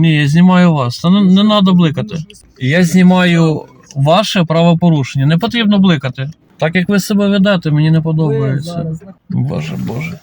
Ні, я знімаю вас. Та не, не треба бликати. Я знімаю ваше правопорушення. Не потрібно бликати. Так як ви себе ведете, мені не подобається. Боже, боже.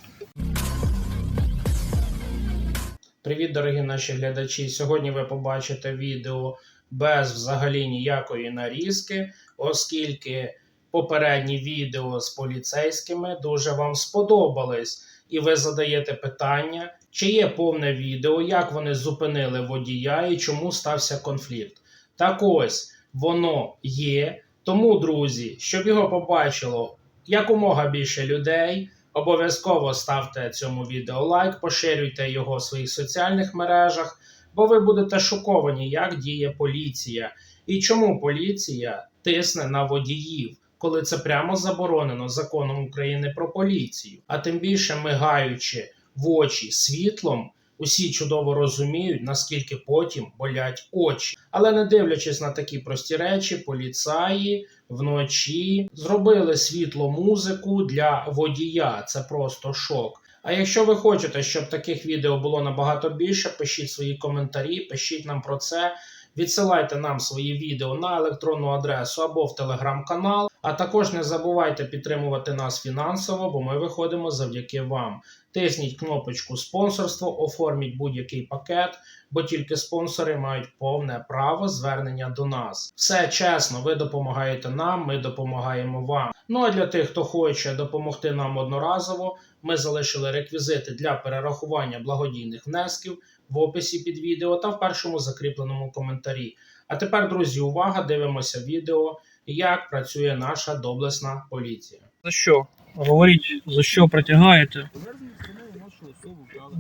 Привіт, дорогі наші глядачі. Сьогодні ви побачите відео без взагалі ніякої нарізки, оскільки попередні відео з поліцейськими дуже вам сподобались, і ви задаєте питання, чи є повне відео, як вони зупинили водія і чому стався конфлікт. Так ось воно є. Тому, друзі, щоб його побачило якомога більше людей. Обов'язково ставте цьому відео лайк, поширюйте його в своїх соціальних мережах, бо ви будете шоковані, як діє поліція і чому поліція тисне на водіїв, коли це прямо заборонено законом України про поліцію. А тим більше мигаючи в очі світлом, усі чудово розуміють, наскільки потім болять очі. Але не дивлячись на такі прості речі, поліцаї вночі зробили світло музику для водія. Це просто шок. А якщо ви хочете, щоб таких відео було набагато більше, пишіть свої коментарі, пишіть нам про це. Відсилайте нам свої відео на електронну адресу або в телеграм-канал. А також не забувайте підтримувати нас фінансово, бо ми виходимо завдяки вам. Тисніть кнопочку спонсорство, оформіть будь-який пакет, бо тільки спонсори мають повне право звернення до нас. Все чесно, ви допомагаєте нам, ми допомагаємо вам. Ну а для тих, хто хоче допомогти нам одноразово, ми залишили реквізити для перерахування благодійних внесків в описі під відео та в першому закріпленому коментарі. А тепер, друзі, увага! Дивимося відео, як працює наша доблесна поліція. За що? Говоріть, за що притягаєте?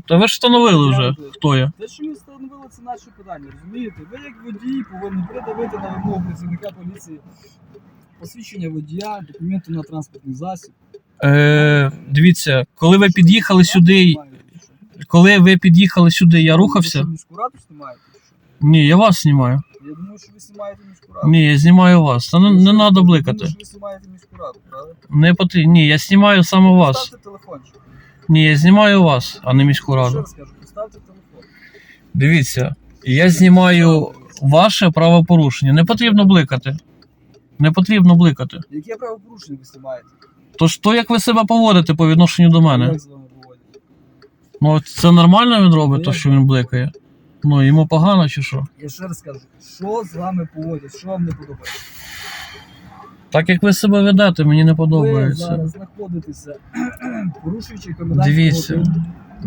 Та ви ж встановили вже, хто я. Те, що ми встановили, це наші питання, розумієте? Ви як водій повинні придавити на вимогу працівника поліції посвідчення водія, документи на транспортний засіб. Е, дивіться, коли ви під'їхали сюди, коли ви під'їхали сюди, я рухався. Ви міську раду знімаєте? Ні, я вас знімаю. Я що ви знімаєте міську раду. Ні, я знімаю вас. Та не, не треба бликати. що ви знімаєте міську раду, правда? Не потрібно. Ні, я знімаю саме вас. Поставте телефончик. Ні, я знімаю вас, а не міську Ще раду. раз кажу, поставте телефон. Дивіться, я знімаю ваше правопорушення. Не потрібно бликати. Не потрібно бликати. Яке правопорушення ви знімаєте? Тож то, як ви себе поводите по відношенню до мене. Як з вами поводять? Ну це нормально він робить, то що він бликає. Ну йому погано чи що? Я ще раз кажу, що з вами поводять, що вам не подобається? Так як ви себе ведете, мені не Ви подобається. зараз знаходитеся, порушуючи комендантську Дивіться. годину.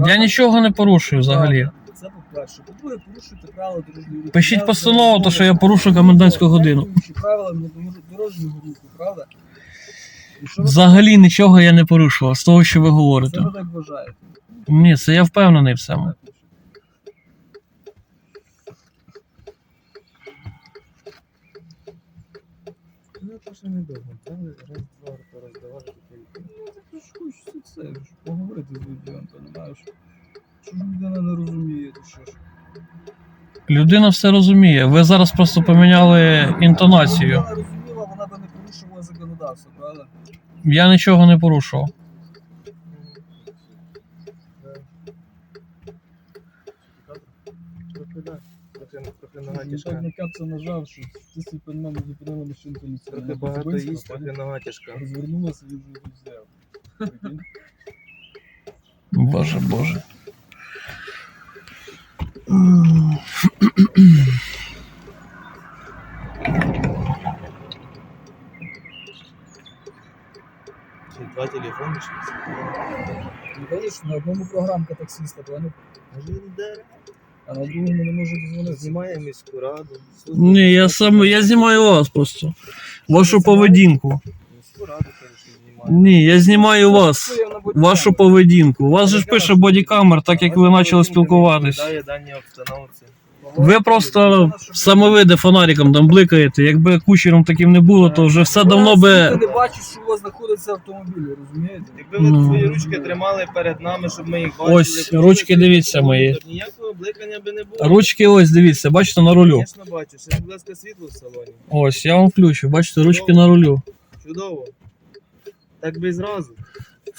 Я нічого не порушую взагалі. Це по-перше. По-друге, порушуєте правила дорожнього руху. Пишіть постанову, то що я порушую комендантську годину. правилами дорожнього руху, правда? І що ви, Взагалі нічого я не порушував з того, що ви це говорите. ви так вважаєте? Ні, це я впевнений в цьому. Ну, це ще недовго. Це раз, два, роздавати. Ну, так ну, ж хочеться це, ж поговорити з людьми, розумієш? маєш? Чому людина не розуміє, то що ж? Людина все розуміє. Ви зараз просто поміняли інтонацію. Вона розуміла, вона би не порушувала законодавство, правда? Я нічого не порушував. Він так на капці нажав, що ти свій під мене зупинила машину поліції. Трохи Вона багато трохи нога тяжка. Розвернулася і вже взяв. Боже, боже. Два телефони чи Ну, бачиш, на одному програмка таксиста, поняв? Може він де? А на другому не можу дозвонитися. Знімає міську раду. Ні, я сам я знімаю вас просто. Вашу поведінку. Міську раду, звісно, знімає. Ні, я знімаю вас. Вашу поведінку. У вас же ж пише бодікамер, так як ви почали спілкуватись. Дані обстановці. Ви просто самовиде фонариком там бликаєте. Якби кучером таким не було, то вже все давно Я би. не бачу, що у вас знаходиться автомобіль, розумієте? Якби ви Ну. свої ручки тримали перед нами, щоб ми їх бачили. Ось, ручки, дивіться мої. Ніякого бликання би не було. Ручки ось дивіться, бачите на рулю. Звісно, бачу. Ще, будь ласка, світло в салоні. Ось, я вам включу, бачите, ручки на рулю. Чудово. Так би і зразу.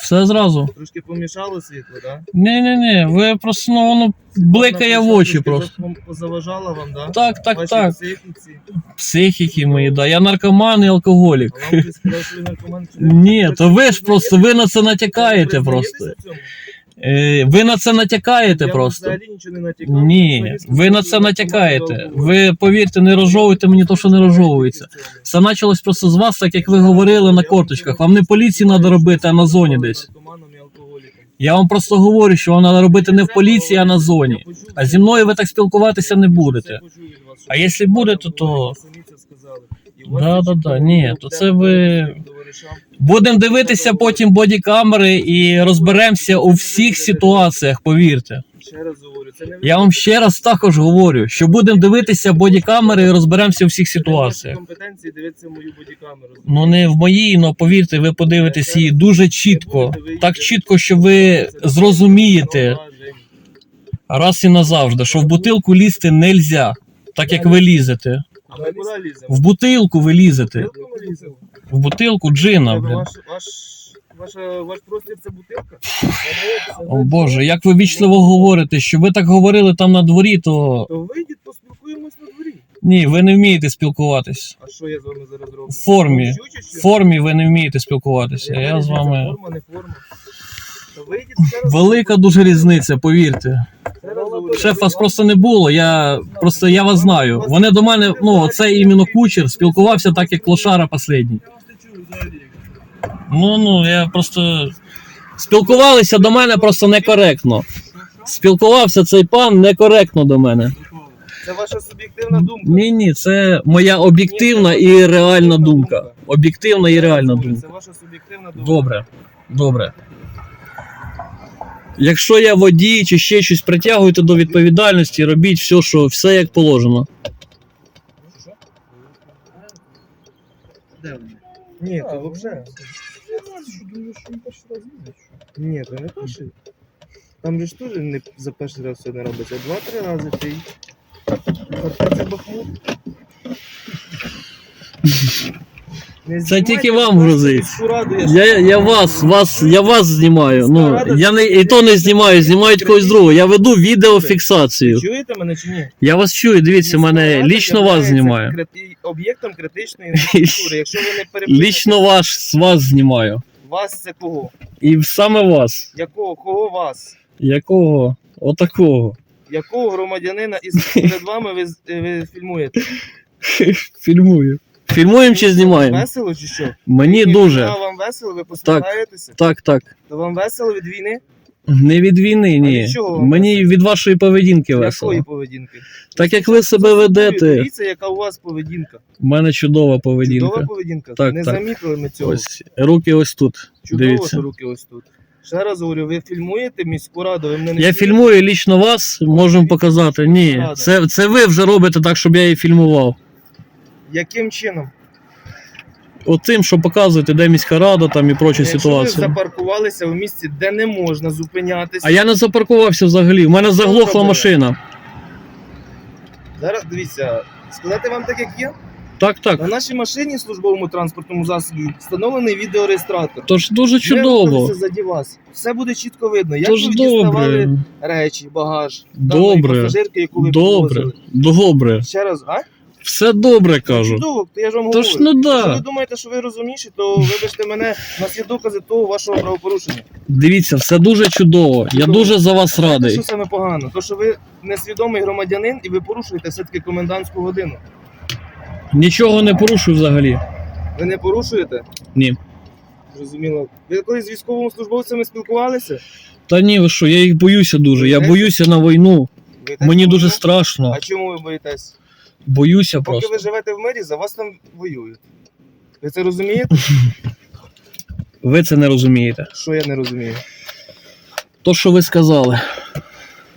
Все зразу. Трошки помішало світло, так? Ні, ні, ні, ви просто ну, воно бликає в очі просто. Позаважала вам, так? Так, так, Ваші так. психіці. Психіки мої, да. Я наркоман і алкоголік. А вам хтось сказав, що ви наркоман? чи не? Ні, то ви ж просто ви на це натякаєте просто. в цьому? Е, Ви на це натякаєте Я просто. взагалі нічого не натякав. Ні, ви на це натякаєте. Ви повірте, не розжовуйте мені то, що не розжовується. Все почалось просто з вас, так як ви говорили на корточках. Вам не поліції треба робити, а на зоні десь. Наркоманом і алкоголіком. Я вам просто говорю, що вам треба робити не в поліції, а на зоні. А зі мною ви так спілкуватися не будете. А якщо будете, то- Да, да, да, ні, то це ви- Будемо дивитися потім бодікамери і розберемося у всіх ситуаціях, повірте. Ще раз говорю, це не Я вам ще раз також говорю, що будемо дивитися бодікамери і розберемося у всіх ситуаціях. компетенції дивитися мою бодікамеру. Ну не в моїй, але повірте, ви подивитесь її дуже чітко. Так чітко, що ви зрозумієте раз і назавжди, що в бутилку лізти нельзя, так як ви лізете. А ми куди ліземо? В бутилку ви лізете. Ми ліземо? В бутилку джина, блін. Ваш, ваш, ваша, ваш простір це бутилка? О Боже, як ви вічливо говорите, що ви так говорили там на дворі, то То вийдіть, поспілкуємось на дворі. ні, ви не вмієте спілкуватись. А що я з вами зараз роблю? В формі. Кричу чи що? В формі ви не вмієте спілкуватися. Я з вами. Форма, не форма. То вийдіть ще раз. Велика дуже різниця, повірте. Ще раз говорю. Шеф вас просто не було. Я просто я вас знаю. Вони до мене, ну це іменно кучер, спілкувався так, як лошара последній. Ну ну я просто спілкувалися до мене просто некоректно. Спілкувався цей пан некоректно до мене. Це ваша суб'єктивна думка. Ні, ні, це моя об'єктивна і реальна думка. Об'єктивна і реальна думка. Це ваша суб'єктивна думка. Добре, добре. Якщо я водій чи ще щось притягуйте до відповідальності, робіть все, що все як положено. Де вони? Ні, що він перший раз їздить? Ні, то не перший. Там же ж теж не за перший раз все не робиться. Два-три рази ти. Це Бахмут. Не Це тільки вам грузить. я Я, вас, вас, я вас знімаю. Ну я не і то не знімаю, знімають когось другого. Я веду відеофіксацію. Чуєте мене чи ні? Я вас чую, дивіться, мене лічно вас знімаю. Об'єктом критичної інфраструктури. Якщо ви не перепишете, Лічно ваш з вас знімаю. вас це кого? І саме вас. Якого? Кого вас? Якого? Отакого. Якого громадянина із перед вами ви, ви фільмуєте? Фільмую. Фільмуємо чи знімаємо? Весело чи що? Мені Ні, дуже. Вам весело, ви посміхаєтеся? Так, так. То вам весело від війни? Не від війни, ні. від чого вам Мені від вашої поведінки Якої весело. поведінки? Так як ви себе ведете, Дивіться, яка у вас поведінка. в мене чудова поведінка. Чудова поведінка. Так, не так. замітили ми цього. Ось руки ось тут. Чудово, Дивіться. що руки ось тут. Ще раз говорю, ви фільмуєте міську раду, ви мене не Я фільмуєте? фільмую лічно вас, можемо показати. Ні, це, це ви вже робите так, щоб я її фільмував. Яким чином? Оцим, що показуєте, де міська рада там і прочі Якщо ви запаркувалися в місці, де не можна зупинятися. А я не запаркувався взагалі. У мене заглохла машина. Зараз дивіться, сказати вам так, як є. Так, так. На нашій машині службовому транспортному засобі встановлений відеореєстратор. Тож дуже чудово. заді вас. Все буде чітко видно. Як Тож ви діставали речі, багаж, Добре. даної пасажирки, яку ви Добре. привозили. Добре. Ще раз, а? Все добре кажу. То я ж вам Тож говорю. ну Якщо ви да. думаєте, що ви розумніші, то вибачте мене, у нас є докази того вашого правопорушення. Дивіться, все дуже чудово. Я Чудово. дуже за вас Знаєте, радий. що саме погано? То, що ви несвідомий громадянин і ви порушуєте все-таки комендантську годину. Нічого не порушую взагалі. Ви не порушуєте? Ні. Зрозуміло. Ви колись з військовими службовцями спілкувалися? Та ні, ви що, я їх боюся дуже. Я боюся на війну. Ви Мені дуже страшно. А чому ви боїтесь? Боюся Поки просто. ви живете в мирі, за вас там воюють. Ви це розумієте? Ви це не розумієте. Що я не розумію? То, що ви сказали.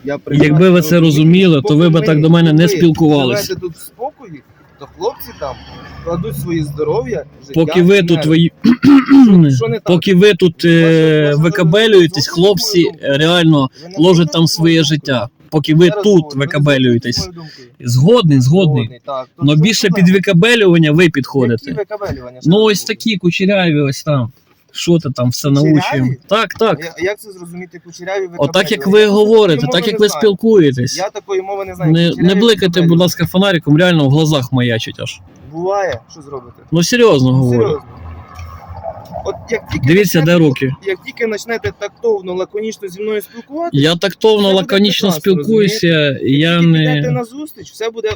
Я Якби ви це розуміли, то ви б так до мене не Ви спілкувалися. живете тут в спокої, то хлопці там кладуть своє здоров'я, життя. Поки ви тут нерви. ви... Що не так? поки ви тут е, Ваша- ваша викабелюєтесь, хлопці реально Ви не ложать там своє життя. Поки ви думкою? тут Зараз викабелюєтесь. Згодний, згодний. Згодний, Но більше під викабелювання ви підходите. викабелювання? Ну ось такі кучеряві, ось там. Що ти там все научив? Так, так. Як це зрозуміти кучеряві? Ви Отак, як ви говорите, так як ви спілкуєтесь. Я такої мови не знаю. Не, не бликайте, будь ласка, фонариком, реально в глазах маячить аж. Буває, що зробите? Ну серйозно говорю. Серйозно. От як тільки Дивіться, почнете- де руки. Як тільки почнете тактовно, лаконічно зі мною спілкуватися, Я тактовно, Це буде лаконічно прекрасно, спілкуюся, я підете не на зустріч, все буде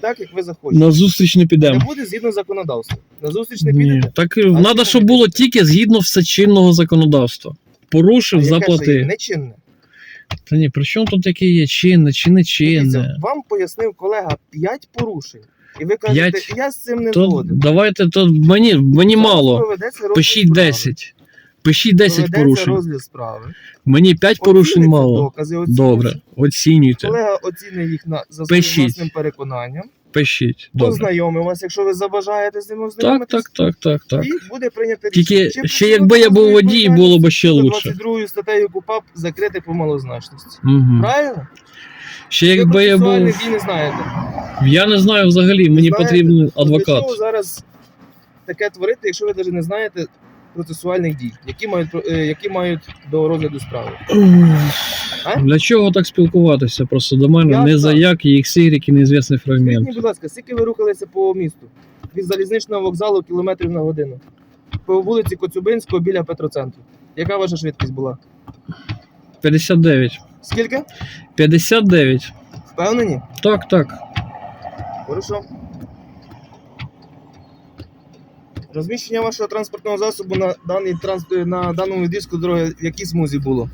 так, як ви захочете. на зустріч не Не підемо. буде згідно законодавства. На зустріч не Ні. підете. Так треба, щоб було тільки згідно все чинного законодавства. Порушив, яке ж є? заплати. Нечинне. Та ні, при чому тут таке є? Чинне чи не Дивіться, чинне? Вам пояснив колега 5 порушень. І ви кажете, П'ять? я з цим не То згоден. давайте, то мені, мені мало. розгляд Пишіть справи. 10. Пишіть 10 Проведеться порушень. розгляд справи. Мені 5 порушень мало. Докази, оцінюйте. Добре, оцінюйте. Колега оцінить їх на, за своїм Пишіть. власним переконанням. Пишіть. Добре. Познайомив вас, якщо ви забажаєте з ним Так, ознайомитись. так, так, так, так. І буде прийнято Тільки. Чи ще якби я був водій, було б ще лучше. 22 статтею КУПАП закрити по малозначності. Угу. Правильно? Ще Ви якби я був. дій не знаєте. Я не знаю взагалі, мені Знаєте, потрібен От Для адвокат. чого зараз таке творити, якщо ви навіть не знаєте процесуальних дій, які мають, про- е, які мають до розгляду справи? А? Для чого так спілкуватися? Просто до мене Я не так. за як іксирік і неізвісний Скажіть фрагмент. мені, будь ласка, скільки ви рухалися по місту? Від залізничного вокзалу кілометрів на годину. По вулиці Коцюбинського біля Петроцентру. Яка ваша швидкість була? 59. Скільки? 59. Впевнені? Так, так. Хорошо. Розміщення вашого транспортного засобу на, даний транс... на даному диску дороги в якій смузі було?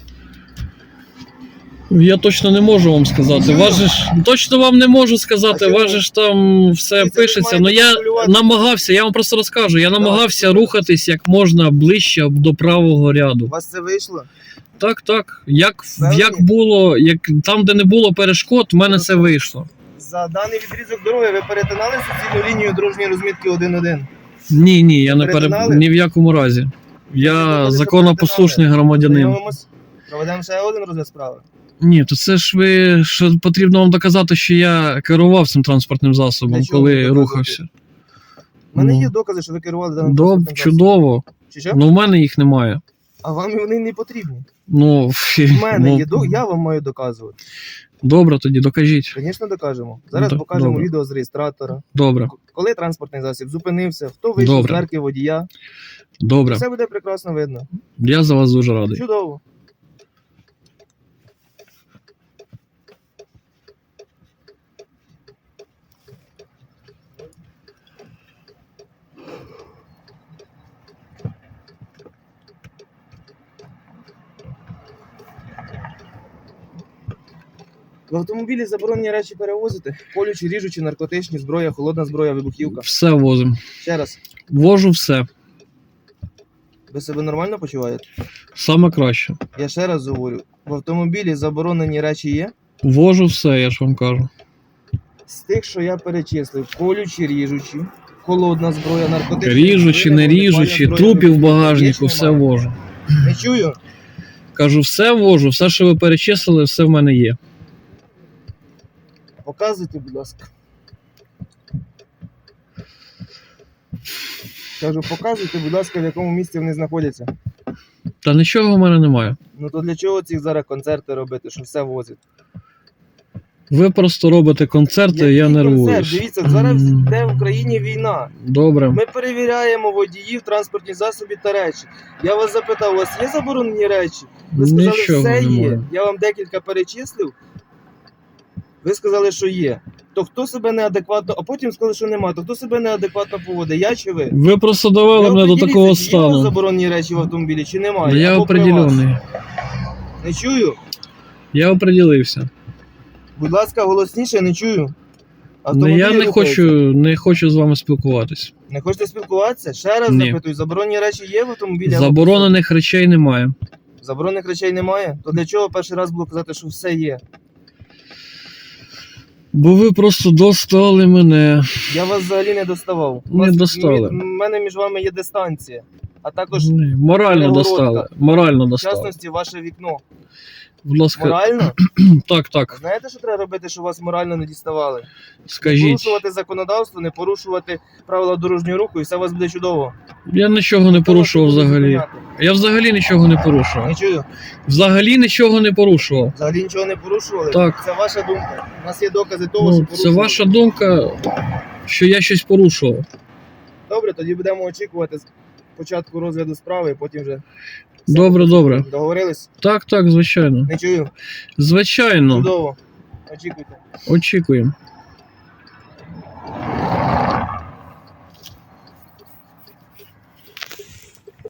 Я точно не можу вам сказати. Ж точно вам не можу сказати. Ж там все пишеться. Ну я намагався, я вам просто розкажу. Я намагався рухатись як можна ближче до правого ряду. У вас це вийшло? Так, так. Як, як було, як там, де не було перешкод, в мене це вийшло. За даний відрізок дороги ви перетинали суцільну лінію дорожньої розмітки 1-1? Ні, ні, я не пере... Ні в якому разі. Я законопослушний громадянин. Проведемо ще один розгляд справи. Ні, то це ж ви що потрібно вам доказати, що я керував цим транспортним засобом, Для чого коли рухався. У мене Ну. є докази, що ви керували даним Доб, транспортним засобом. чудово. Чи що? Ну в мене їх немає. А вам вони не потрібні. Ну, У мене ну, є до... я вам маю доказувати. Добре, тоді докажіть. Звісно, докажемо. Зараз Ну, покажемо добре. відео з реєстратора. Добре, Коли транспортний засіб зупинився, хто вийшов з Добре. водія. добре. Все буде прекрасно видно. Я за вас дуже радий. Чудово. В автомобілі заборонені речі перевозити, колючі, ріжучі, наркотичні, зброя, холодна зброя, вибухівка. Все возим. Ще раз, Вожу все. ви себе нормально почуваєте? Саме краще. Я ще раз говорю: в автомобілі заборонені речі є. Вожу все, я ж вам кажу. З тих, що я перечислив, колючі, ріжучі, холодна зброя, наркотичні. Ріжучи, не ріжучи, трупів в багажнику, все вожу. Не чую. Кажу, все вожу, все, що ви перечислили, все в мене є. Показуйте, будь ласка. Кажу, показуйте, будь ласка, в якому місці вони знаходяться. Та нічого в мене немає. Ну то для чого ці зараз концерти робити, що все возить? Ви просто робите концерти, я Який нервуюсь. концерт? Дивіться, зараз йде в Україні війна. Добре. Ми перевіряємо водіїв, транспортні засоби та речі. Я вас запитав, у вас є заборонені речі? Ви сказали, Нічого все є. Я вам декілька перечислив. Ви сказали, що є. То хто себе неадекватно, а потім сказали, що немає. То хто себе неадекватно поводить? Я чи ви? Ви просто довели мене до такого Є стану. заборонені речі в автомобілі чи немає? Я Або определений. Не чую. Я определився. Будь ласка, голосніше, не чую. Ну, Автомобілі я не рухаються. хочу, не хочу з вами спілкуватись. Не хочете спілкуватися? Ще раз Ні. запитую, заборонені речі є в автомобілі? або Заборонених речей немає. Заборонених речей немає? То для чого перший раз було казати, що все є? Бо ви просто достали мене. Я вас взагалі не доставав. Не вас, достали. У мене між вами є дистанція, а також, Ні, Морально перегородка. достали. Морально в достали. частності, ваше вікно. Будь ласка, Морально? так, так, Знаєте, що треба робити, щоб вас морально не діставали? скажіть. Порушувати законодавство, не порушувати правила дорожнього руху, і все у вас буде чудово. Я нічого не порушував взагалі. Я взагалі нічого не порушував. Не чую. Взагалі нічого не порушував. Взагалі нічого не порушували. Так. Це ваша думка. У нас є докази того, Ну, що це ваша думка, що я щось порушував. Добре, тоді будемо очікувати з початку розгляду справи, потім вже. Добре, добре. Договорились? Так, так, звичайно. Не чую. Звичайно. Чудово. Очікуйте. Очікуємо.